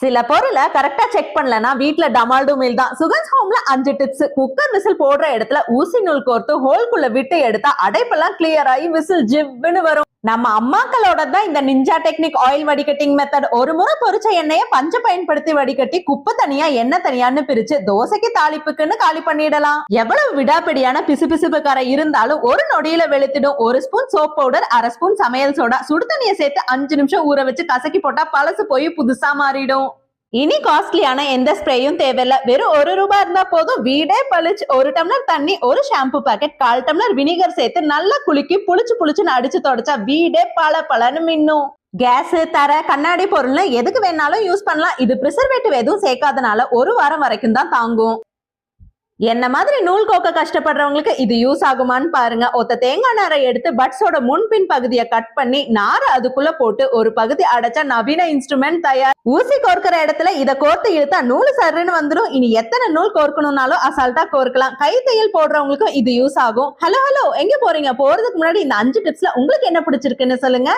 சில பொருளை கரெக்டா செக் பண்ணலனா வீட்டுல டமால்டு மீல் தான். சுகன்ஸ் ஹோம்ல அஞ்சு டிப்ஸ் குக்கர் விசில் போடுற இடத்துல ஊசி நூல் கோர்த்து ஹோல்குள்ள விட்டு எடுத்தா அடைப்பெல்லாம் கிளியர் ஆகி விசில் ஜிவ்னு வரும். நம்ம அம்மாக்களோட தான் இந்த நிஞ்சா டெக்னிக் ஆயில் வடிகட்டிங் மெத்தட் ஒரு முறை பொறிச்ச எண்ணெயை பஞ்ச பயன்படுத்தி வடிகட்டி குப்பை தனியா எண்ணெய் தனியான்னு பிரிச்சு தோசைக்கு தாளிப்புக்குன்னு காலி பண்ணிடலாம். எவ்வளவு விடாப்பிடியான பிசுபிசுப்பு கரை இருந்தாலும் ஒரு நொடியில வெளுத்திடும். ஒரு ஸ்பூன் சோப் பவுடர் அரை ஸ்பூன் சமையல் சோடா சுடு தண்ணியை சேர்த்து அஞ்சு நிமிஷம் ஊற வச்சு கசக்கி போட்டா பழசு போய் புதுசா மாறிடும். இனி காஸ்ட்லியான எந்த ஸ்ப்ரேயும் தேவையில்ல. வெறும் ஒரு ரூபாய் இருந்தா போதும். வீடே பளிச்சு ஒரு டம்ளர் தண்ணி ஒரு ஷாம்பு பாக்கெட் கால் டம்ளர் வினிகர் சேர்த்து நல்லா குலுக்கி புளிச்சு புளிச்சுன்னு அடிச்சு தொடச்சா வீடே பல பலன்னு மின்னும். கேஸ் தர கண்ணாடி பொருள்னு எதுக்கு வேணாலும் யூஸ் பண்ணலாம். இது ப்ரிசர்வேட்டிவ் எதுவும் சேர்க்காதனால ஒரு வாரம் வரைக்கும் தான் தாங்கும். என்ன மாதிரி நூல் கோக்க கஷ்டப்படுறவங்களுக்கு இது யூஸ் ஆகுமான்னு பாருங்க. ஒத்த தேங்காய் நாரை எடுத்து பட்ஸோட முன்பின் பகுதியை கட் பண்ணி நாரை அதுக்குள்ள போட்டு ஒரு பகுதி அடைச்சா நவீன இன்ஸ்ட்ருமெண்ட் தயார். ஊசி கோர்க்கிற இடத்துல இதை கோர்த்து இழுத்தா நூல் சருன்னு வந்துடும் இனி எத்தனை நூல் கோர்க்கணும்னாலும் அசால்ட்டா கோர்க்கலாம். கை தையல் போடுறவங்களுக்கும் இது யூஸ் ஆகும். ஹலோ ஹலோ எங்க போறீங்க? போறதுக்கு முன்னாடி இந்த அஞ்சு டிப்ஸ்ல உங்களுக்கு என்ன பிடிச்சிருக்குன்னு சொல்லுங்க.